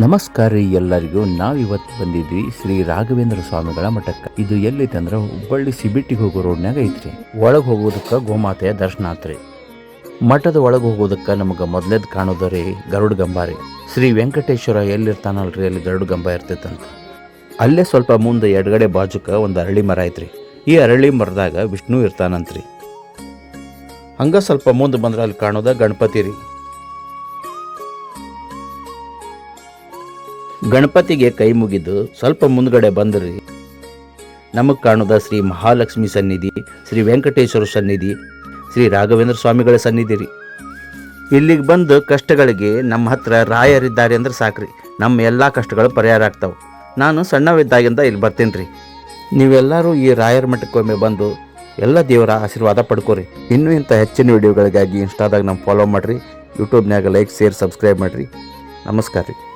ನಮಸ್ಕಾರ ರೀ ಎಲ್ಲರಿಗೂ. ನಾವಿವತ್ತು ಬಂದಿದ್ವಿ ಶ್ರೀ ರಾಘವೇಂದ್ರ ಸ್ವಾಮಿಗಳ ಮಠಕ್ಕೆ. ಇದು ಎಲ್ಲೈತೆ ಅಂದ್ರೆ ಹುಬ್ಬಳ್ಳಿ ಸಿಬಿಟ್ಟಿಗೆ ಹೋಗೋ ರೋಡ್ನಾಗ ಐತ್ರಿ. ಒಳಗೆ ಹೋಗೋದಕ್ಕೆ ಗೋಮಾತೆಯ ದರ್ಶನ ಆತ್ರಿ ಮಠದ ಒಳಗೆ ಹೋಗೋದಕ್ಕೆ ನಮಗೆ ಮೊದಲೇದು ಕಾಣೋದು ರೀ ಗರುಡ ಗಂಬ ರೀ. ಶ್ರೀ ವೆಂಕಟೇಶ್ವರ ಎಲ್ಲಿರ್ತಾನಲ್ರಿ ಅಲ್ಲಿ ಗರುಡ್ ಗಂಬ ಇರ್ತೈತಂತ. ಅಲ್ಲೇ ಸ್ವಲ್ಪ ಮುಂದೆ ಎಡಗಡೆ ಬಾಜುಕ ಒಂದು ಅರಳಿ ಮರ ಐತ್ರಿ. ಈ ಅರಳಿ ಮರದಾಗ ವಿಷ್ಣು ಇರ್ತಾನಂತ್ರಿ. ಹಂಗ ಸ್ವಲ್ಪ ಮುಂದೆ ಬಂದ್ರೆ ಅಲ್ಲಿ ಕಾಣೋದ ಗಣಪತಿ ರೀ. ಗಣಪತಿಗೆ ಕೈ ಮುಗಿದು ಸ್ವಲ್ಪ ಮುಂದ್ಗಡೆ ಬಂದ್ರಿ. ನಮಗೆ ಕಾಣೋದ ಶ್ರೀ ಮಹಾಲಕ್ಷ್ಮಿ ಸನ್ನಿಧಿ, ಶ್ರೀ ವೆಂಕಟೇಶ್ವರ ಸನ್ನಿಧಿ, ಶ್ರೀ ರಾಘವೇಂದ್ರ ಸ್ವಾಮಿಗಳ ಸನ್ನಿಧಿ ರೀ. ಇಲ್ಲಿಗೆ ಬಂದು ಕಷ್ಟಗಳಿಗೆ ನಮ್ಮ ಹತ್ರ ರಾಯರಿದ್ದಾರೆ ಅಂದ್ರೆ ಸಾಕ್ರಿ. ನಮ್ಮ ಎಲ್ಲ ಕಷ್ಟಗಳು ಪರಿಹಾರ ಆಗ್ತಾವೆ. ನಾನು ಸಣ್ಣವಿದ್ದಾಗಿಂದ ಇಲ್ಲಿ ಬರ್ತೀನಿ ರೀ. ನೀವೆಲ್ಲರೂ ಈ ರಾಯರ ಮಠಕ್ಕೊಮ್ಮೆ ಬಂದು ಎಲ್ಲ ದೇವರ ಆಶೀರ್ವಾದ ಪಡ್ಕೋರಿ. ಇನ್ನೂ ಇಂಥ ಹೆಚ್ಚಿನ ವಿಡಿಯೋಗಳಿಗಾಗಿ ಇನ್ಸ್ಟಾದಾಗ ನಮ್ಮ ಫಾಲೋ ಮಾಡಿರಿ. ಯೂಟ್ಯೂಬ್ನಾಗ ಲೈಕ್ ಶೇರ್ ಸಬ್ಸ್ಕ್ರೈಬ್ ಮಾಡಿರಿ. ನಮಸ್ಕಾರ ರೀ.